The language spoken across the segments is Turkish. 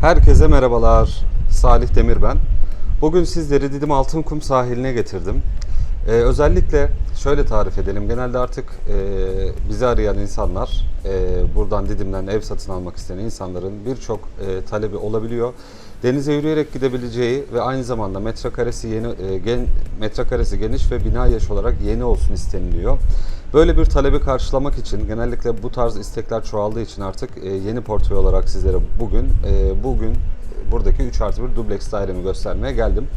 Herkese merhabalar. Salih Demir ben. Bugün sizleri Didim Altınkum sahiline getirdim. Ee, özellikle şöyle tarif edelim. Genelde artık e, bizi arayan insanlar, e, buradan Didim'den ev satın almak isteyen insanların birçok e, talebi olabiliyor. Denize yürüyerek gidebileceği ve aynı zamanda metrekaresi yeni e, gen, metrekaresi geniş ve bina yaş olarak yeni olsun isteniliyor. Böyle bir talebi karşılamak için genellikle bu tarz istekler çoğaldığı için artık e, yeni portföy olarak sizlere bugün e, bugün buradaki 3 artı 1 dubleks dairemi göstermeye geldim.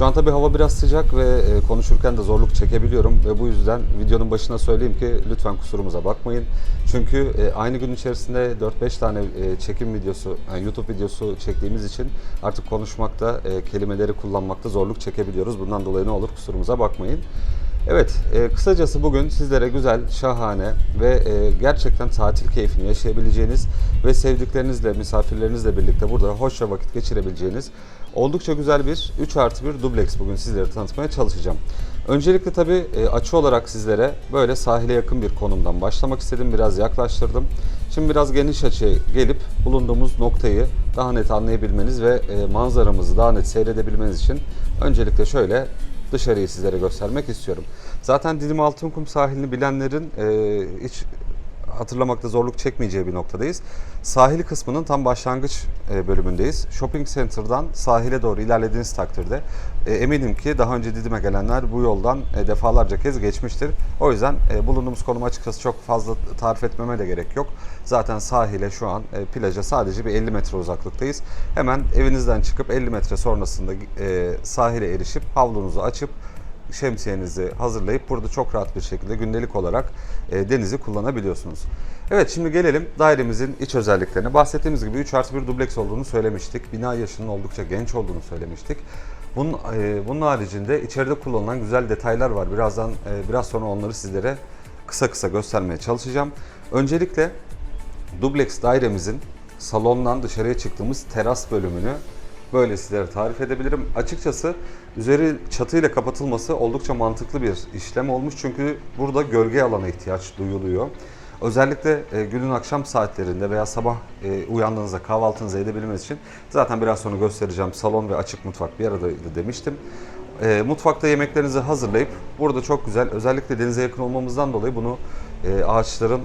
Şu an tabii hava biraz sıcak ve e, konuşurken de zorluk çekebiliyorum ve bu yüzden videonun başına söyleyeyim ki lütfen kusurumuza bakmayın. Çünkü e, aynı gün içerisinde 4-5 tane e, çekim videosu, yani YouTube videosu çektiğimiz için artık konuşmakta, kelimeleri kullanmakta zorluk çekebiliyoruz. Bundan dolayı ne olur kusurumuza bakmayın. Evet, e, kısacası bugün sizlere güzel, şahane ve e, gerçekten tatil keyfini yaşayabileceğiniz ve sevdiklerinizle, misafirlerinizle birlikte burada hoşça vakit geçirebileceğiniz oldukça güzel bir 3 artı 1 dubleks bugün sizlere tanıtmaya çalışacağım. Öncelikle tabii e, açı olarak sizlere böyle sahile yakın bir konumdan başlamak istedim, biraz yaklaştırdım. Şimdi biraz geniş açıya gelip bulunduğumuz noktayı daha net anlayabilmeniz ve e, manzaramızı daha net seyredebilmeniz için öncelikle şöyle dışarıyı sizlere göstermek istiyorum. Zaten Didim Altınkum sahilini bilenlerin e, hiç hatırlamakta zorluk çekmeyeceği bir noktadayız. Sahil kısmının tam başlangıç e, bölümündeyiz. Shopping Center'dan sahile doğru ilerlediğiniz takdirde e, eminim ki daha önce Didim'e gelenler bu yoldan e, defalarca kez geçmiştir. O yüzden bulunduğumuz konum açıkçası çok fazla tarif etmeme de gerek yok. Zaten sahile şu an plaja sadece bir 50 metre uzaklıktayız. Hemen evinizden çıkıp 50 metre sonrasında sahile erişip havlunuzu açıp şemsiyenizi hazırlayıp burada çok rahat bir şekilde gündelik olarak e, denizi kullanabiliyorsunuz. Evet şimdi gelelim dairemizin iç özelliklerine. Bahsettiğimiz gibi 3 artı 1 dubleks olduğunu söylemiştik. Bina yaşının oldukça genç olduğunu söylemiştik. Bunun, e, bunun haricinde içeride kullanılan güzel detaylar var. Birazdan e, biraz sonra onları sizlere kısa kısa göstermeye çalışacağım. Öncelikle dubleks dairemizin salondan dışarıya çıktığımız teras bölümünü böyle sizlere tarif edebilirim. Açıkçası üzeri çatıyla kapatılması oldukça mantıklı bir işlem olmuş çünkü burada gölge alana ihtiyaç duyuluyor. Özellikle e, günün akşam saatlerinde veya sabah e, uyandığınızda kahvaltınızı edebilmeniz için zaten biraz sonra göstereceğim salon ve açık mutfak bir aradaydı demiştim. E, mutfakta yemeklerinizi hazırlayıp burada çok güzel özellikle denize yakın olmamızdan dolayı bunu e, ağaçların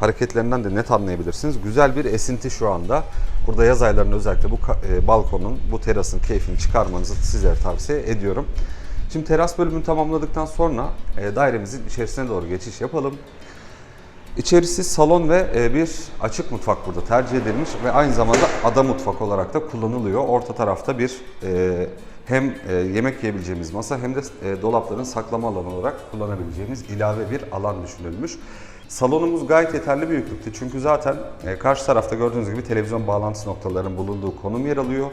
hareketlerinden de net anlayabilirsiniz. Güzel bir esinti şu anda. Burada yaz aylarında özellikle bu e, balkonun, bu terasın keyfini çıkarmanızı sizlere tavsiye ediyorum. Şimdi teras bölümünü tamamladıktan sonra e, dairemizin içerisine doğru geçiş yapalım. İçerisi salon ve e, bir açık mutfak burada tercih edilmiş ve aynı zamanda ada mutfak olarak da kullanılıyor. Orta tarafta bir hem yemek yiyebileceğimiz masa hem de dolapların saklama alanı olarak kullanabileceğimiz ilave bir alan düşünülmüş. Salonumuz gayet yeterli büyüklükte çünkü zaten e, karşı tarafta gördüğünüz gibi televizyon bağlantısı noktalarının bulunduğu konum yer alıyor.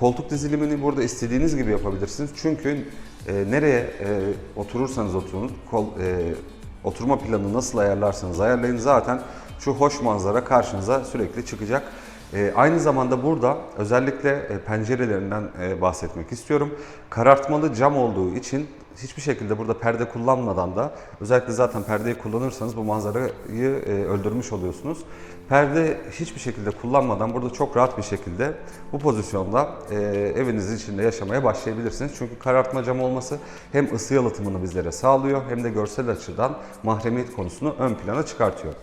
Koltuk dizilimini burada istediğiniz gibi yapabilirsiniz. Çünkü e, nereye e, oturursanız oturun, kol, e, oturma planını nasıl ayarlarsanız ayarlayın zaten şu hoş manzara karşınıza sürekli çıkacak. E, aynı zamanda burada özellikle e, pencerelerinden e, bahsetmek istiyorum. Karartmalı cam olduğu için hiçbir şekilde burada perde kullanmadan da özellikle zaten perdeyi kullanırsanız bu manzarayı e, öldürmüş oluyorsunuz. Perde hiçbir şekilde kullanmadan burada çok rahat bir şekilde bu pozisyonda e, evinizin içinde yaşamaya başlayabilirsiniz. Çünkü karartma cam olması hem ısı yalıtımını bizlere sağlıyor hem de görsel açıdan mahremiyet konusunu ön plana çıkartıyor.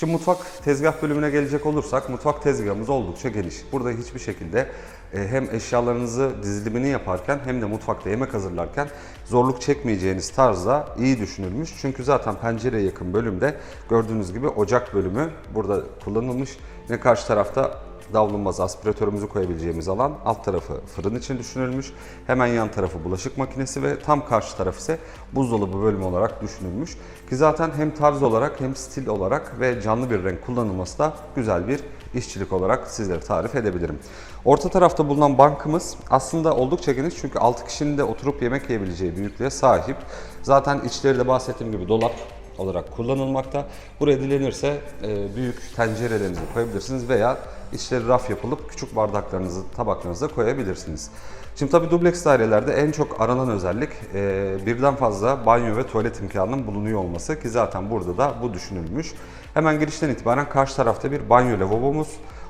Şimdi mutfak tezgah bölümüne gelecek olursak mutfak tezgahımız oldukça geniş. Burada hiçbir şekilde e, hem eşyalarınızı dizilimini yaparken hem de mutfakta yemek hazırlarken zorluk çekmeyeceğiniz tarzda iyi düşünülmüş. Çünkü zaten pencereye yakın bölümde gördüğünüz gibi ocak bölümü burada kullanılmış. Ve karşı tarafta davlumbaz aspiratörümüzü koyabileceğimiz alan. Alt tarafı fırın için düşünülmüş. Hemen yan tarafı bulaşık makinesi ve tam karşı taraf ise buzdolabı bölümü olarak düşünülmüş. Ki zaten hem tarz olarak hem stil olarak ve canlı bir renk kullanılması da güzel bir işçilik olarak sizlere tarif edebilirim. Orta tarafta bulunan bankımız aslında oldukça geniş çünkü 6 kişinin de oturup yemek yiyebileceği büyüklüğe sahip. Zaten içleri de bahsettiğim gibi dolap olarak kullanılmakta. Buraya dilenirse e, büyük tencerelerinizi koyabilirsiniz veya içleri raf yapılıp küçük bardaklarınızı, tabaklarınızı koyabilirsiniz. Şimdi tabii dubleks dairelerde en çok aranan özellik e, birden fazla banyo ve tuvalet imkanının bulunuyor olması ki zaten burada da bu düşünülmüş. Hemen girişten itibaren karşı tarafta bir banyo lavabomuz,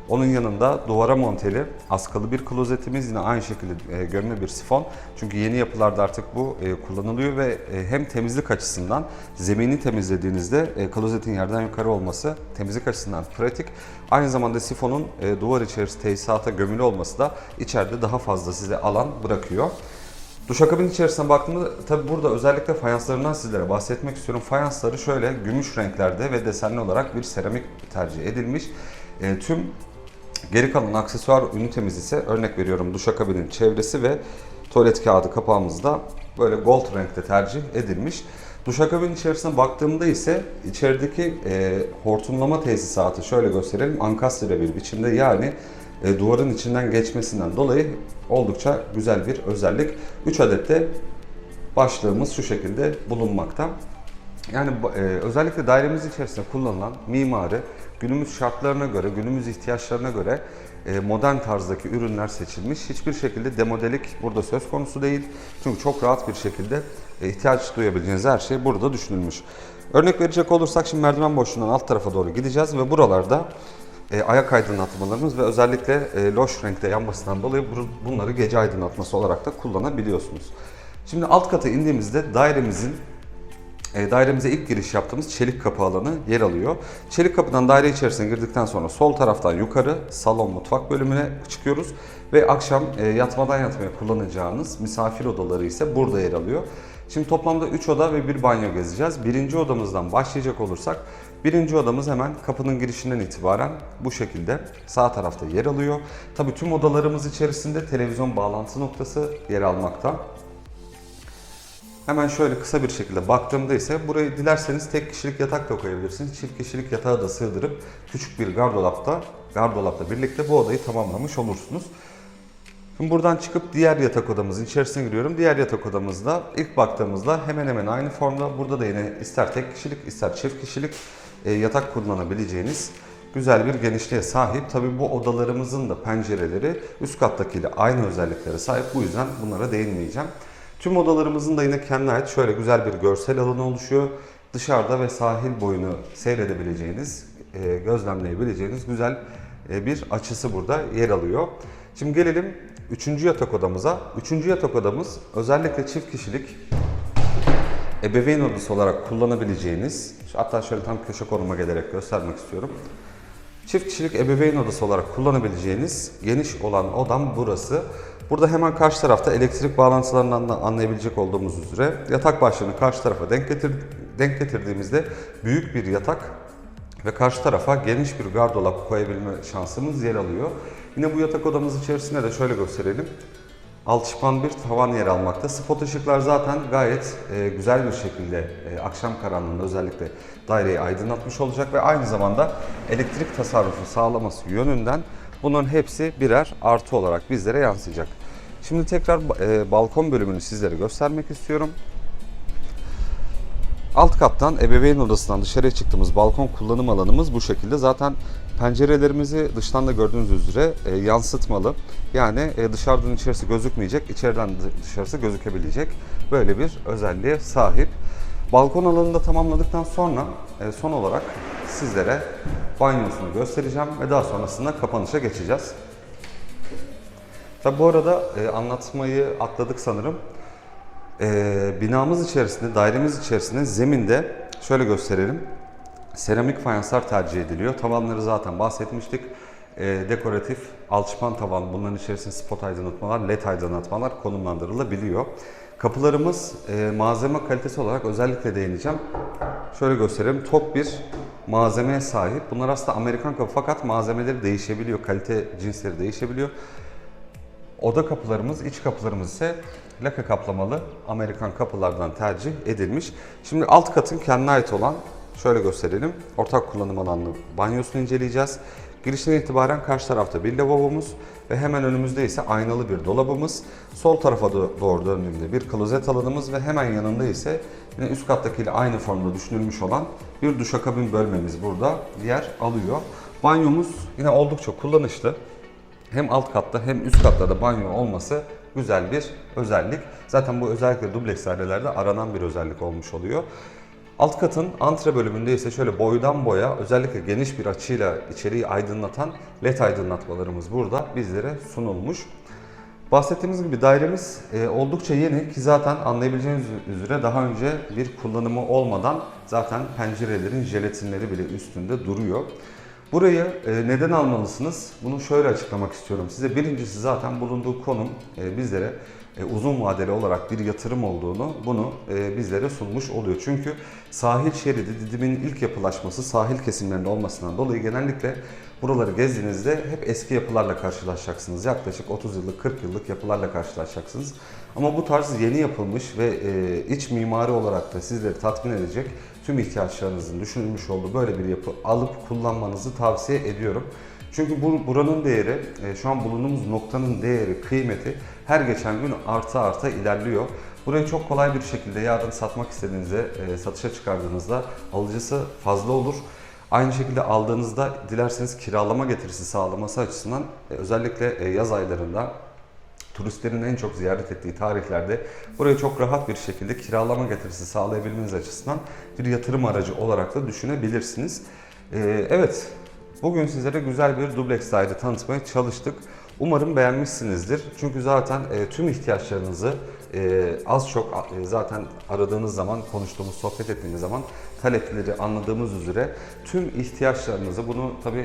Onun yanında duvara monteli askılı bir klozetimiz yine aynı şekilde e, gömme bir sifon. Çünkü yeni yapılarda artık bu e, kullanılıyor ve e, hem temizlik açısından zemini temizlediğinizde klozetin yerden yukarı olması temizlik açısından pratik. Aynı zamanda sifonun duvar içerisi tesisata gömülü olması da içeride daha fazla size alan bırakıyor. Duşakabin içerisine baktığımda tabi burada özellikle fayanslarından sizlere bahsetmek istiyorum. Fayansları şöyle gümüş renklerde ve desenli olarak bir seramik tercih edilmiş. E, tüm geri kalan aksesuar ünitemiz ise örnek veriyorum duşakabinin çevresi ve tuvalet kağıdı kapağımızda böyle gold renkte tercih edilmiş. Duşakabin içerisine baktığımda ise içerideki e, hortumlama tesisatı şöyle gösterelim ankastre bir biçimde yani e, duvarın içinden geçmesinden dolayı oldukça güzel bir özellik. 3 adet de başlığımız şu şekilde bulunmakta. Yani e, özellikle dairemiz içerisinde kullanılan mimari günümüz şartlarına göre, günümüz ihtiyaçlarına göre e, modern tarzdaki ürünler seçilmiş. Hiçbir şekilde demodelik burada söz konusu değil. Çünkü çok rahat bir şekilde e, ihtiyaç duyabileceğiniz her şey burada düşünülmüş. Örnek verecek olursak şimdi merdiven boşluğundan alt tarafa doğru gideceğiz ve buralarda e, ayak aydınlatmalarımız ve özellikle e, loş renkte yanmasından dolayı bu- bunları gece aydınlatması olarak da kullanabiliyorsunuz. Şimdi alt kata indiğimizde dairemizin dairemize ilk giriş yaptığımız çelik kapı alanı yer alıyor. Çelik kapıdan daire içerisine girdikten sonra sol taraftan yukarı salon mutfak bölümüne çıkıyoruz ve akşam e, yatmadan yatmaya kullanacağınız misafir odaları ise burada yer alıyor. Şimdi toplamda 3 oda ve bir banyo gezeceğiz. Birinci odamızdan başlayacak olursak birinci odamız hemen kapının girişinden itibaren bu şekilde sağ tarafta yer alıyor. Tabii tüm odalarımız içerisinde televizyon bağlantı noktası yer almakta. Hemen şöyle kısa bir şekilde baktığımda ise burayı dilerseniz tek kişilik yatak da koyabilirsiniz. Çift kişilik yatağı da sığdırıp küçük bir gardolapta, gardolapla birlikte bu odayı tamamlamış olursunuz. Şimdi buradan çıkıp diğer yatak odamızın içerisine giriyorum. Diğer yatak odamızda ilk baktığımızda hemen hemen aynı formda. Burada da yine ister tek kişilik ister çift kişilik e, yatak kullanabileceğiniz güzel bir genişliğe sahip. Tabi bu odalarımızın da pencereleri üst kattakiyle aynı özelliklere sahip. Bu yüzden bunlara değinmeyeceğim. Tüm odalarımızın da yine kendine ait şöyle güzel bir görsel alanı oluşuyor. Dışarıda ve sahil boyunu seyredebileceğiniz, e, gözlemleyebileceğiniz güzel e, bir açısı burada yer alıyor. Şimdi gelelim üçüncü yatak odamıza. Üçüncü yatak odamız özellikle çift kişilik ebeveyn odası olarak kullanabileceğiniz, hatta şöyle tam köşe konuma gelerek göstermek istiyorum. Çift kişilik ebeveyn odası olarak kullanabileceğiniz geniş olan odam burası. Burada hemen karşı tarafta elektrik bağlantılarından da anlayabilecek olduğumuz üzere yatak başlığını karşı tarafa denk, getir, denk getirdiğimizde büyük bir yatak ve karşı tarafa geniş bir gardırop koyabilme şansımız yer alıyor. Yine bu yatak odamız içerisinde de şöyle gösterelim. Alçıpan bir tavan yer almakta. Spot ışıklar zaten gayet e, güzel bir şekilde e, akşam karanlığında özellikle daireyi aydınlatmış olacak ve aynı zamanda elektrik tasarrufu sağlaması yönünden bunların hepsi birer artı olarak bizlere yansıyacak. Şimdi tekrar e, balkon bölümünü sizlere göstermek istiyorum. Alt kattan ebeveyn odasından dışarıya çıktığımız balkon kullanım alanımız bu şekilde. Zaten pencerelerimizi dıştan da gördüğünüz üzere e, yansıtmalı. Yani e, dışarıdan içerisi gözükmeyecek, içeriden dı- dışarısı gözükebilecek böyle bir özelliğe sahip. Balkon alanını da tamamladıktan sonra e, son olarak sizlere banyosunu göstereceğim ve daha sonrasında kapanışa geçeceğiz. Tabi bu arada e, anlatmayı atladık sanırım. Ee, binamız içerisinde, dairemiz içerisinde zeminde şöyle gösterelim. Seramik fayanslar tercih ediliyor. Tavanları zaten bahsetmiştik. Ee, dekoratif alçıpan tavan, bunların içerisinde spot aydınlatmalar, led aydınlatmalar konumlandırılabiliyor. Kapılarımız e, malzeme kalitesi olarak özellikle değineceğim. Şöyle göstereyim. Tok bir malzemeye sahip. Bunlar aslında Amerikan kapı fakat malzemeleri değişebiliyor. Kalite cinsleri değişebiliyor. Oda kapılarımız, iç kapılarımız ise laka kaplamalı Amerikan kapılardan tercih edilmiş. Şimdi alt katın kendine ait olan şöyle gösterelim. Ortak kullanım alanlı banyosunu inceleyeceğiz. Girişten itibaren karşı tarafta bir lavabomuz ve hemen önümüzde ise aynalı bir dolabımız. Sol tarafa do- doğru döndüğümde bir klozet alanımız ve hemen yanında ise yine üst kattakiyle aynı formda düşünülmüş olan bir duşakabin bölmemiz burada yer alıyor. Banyomuz yine oldukça kullanışlı hem alt katta hem üst katta da banyo olması güzel bir özellik. Zaten bu özellikle dubleks dairelerde aranan bir özellik olmuş oluyor. Alt katın antre bölümünde ise şöyle boydan boya özellikle geniş bir açıyla içeriği aydınlatan led aydınlatmalarımız burada bizlere sunulmuş. Bahsettiğimiz gibi dairemiz e, oldukça yeni ki zaten anlayabileceğiniz üzere daha önce bir kullanımı olmadan zaten pencerelerin jelatinleri bile üstünde duruyor. Burayı e, neden almalısınız? Bunu şöyle açıklamak istiyorum size. Birincisi zaten bulunduğu konum e, bizlere e, uzun vadeli olarak bir yatırım olduğunu bunu bizlere sunmuş oluyor. Çünkü sahil şeridi Didim'in ilk yapılaşması sahil kesimlerinde olmasından dolayı genellikle buraları gezdiğinizde hep eski yapılarla karşılaşacaksınız. Yaklaşık 30 yıllık 40 yıllık yapılarla karşılaşacaksınız. Ama bu tarz yeni yapılmış ve iç mimari olarak da sizleri tatmin edecek tüm ihtiyaçlarınızın düşünülmüş olduğu böyle bir yapı alıp kullanmanızı tavsiye ediyorum. Çünkü bu, buranın değeri, e, şu an bulunduğumuz noktanın değeri, kıymeti her geçen gün arta arta ilerliyor. Burayı çok kolay bir şekilde yarın satmak istediğinizde, e, satışa çıkardığınızda alıcısı fazla olur. Aynı şekilde aldığınızda dilerseniz kiralama getirisi sağlaması açısından e, özellikle yaz aylarında turistlerin en çok ziyaret ettiği tarihlerde burayı çok rahat bir şekilde kiralama getirisi sağlayabilmeniz açısından bir yatırım aracı olarak da düşünebilirsiniz. Ee, evet, bugün sizlere güzel bir dubleks daire tanıtmaya çalıştık. Umarım beğenmişsinizdir. Çünkü zaten e, tüm ihtiyaçlarınızı e, az çok e, zaten aradığınız zaman, konuştuğumuz, sohbet ettiğimiz zaman talepleri anladığımız üzere tüm ihtiyaçlarınızı bunu tabi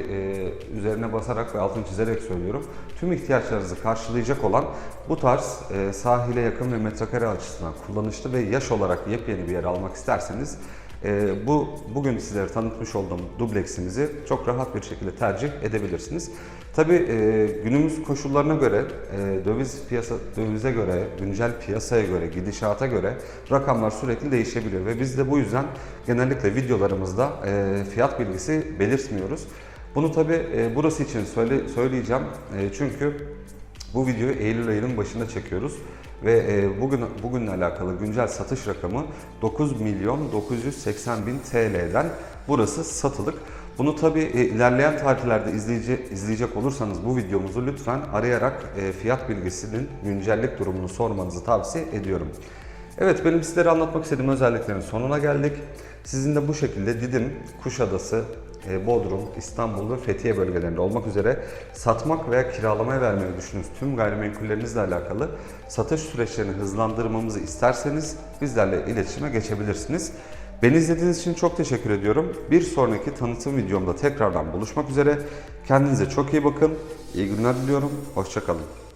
üzerine basarak ve altını çizerek söylüyorum. Tüm ihtiyaçlarınızı karşılayacak olan bu tarz e, sahile yakın ve metrekare açısından kullanışlı ve yaş olarak yepyeni bir yer almak isterseniz e, bu bugün sizlere tanıtmış olduğum dubleksimizi çok rahat bir şekilde tercih edebilirsiniz. Tabi günümüz koşullarına göre, e, döviz piyasa dövize göre, güncel piyasaya göre, gidişata göre rakamlar sürekli değişebiliyor ve biz de bu yüzden genellikle videolarımızda e, fiyat bilgisi belirtmiyoruz. Bunu tabi burası için söyle, söyleyeceğim E, çünkü bu videoyu Eylül ayının başında çekiyoruz ve e, bugün bugünle alakalı güncel satış rakamı 9 milyon 980 bin TL'den burası satılık. Bunu tabi ilerleyen tarihlerde izleyici, izleyecek olursanız bu videomuzu lütfen arayarak e, fiyat bilgisinin güncellik durumunu sormanızı tavsiye ediyorum. Evet benim sizlere anlatmak istediğim özelliklerin sonuna geldik. Sizin de bu şekilde Didim, Kuşadası, e, Bodrum, İstanbul ve Fethiye bölgelerinde olmak üzere satmak veya kiralamaya vermeyi düşündüğünüz tüm gayrimenkullerinizle alakalı satış süreçlerini hızlandırmamızı isterseniz bizlerle iletişime geçebilirsiniz. Beni izlediğiniz için çok teşekkür ediyorum. Bir sonraki tanıtım videomda tekrardan buluşmak üzere. Kendinize çok iyi bakın. İyi günler diliyorum. Hoşçakalın.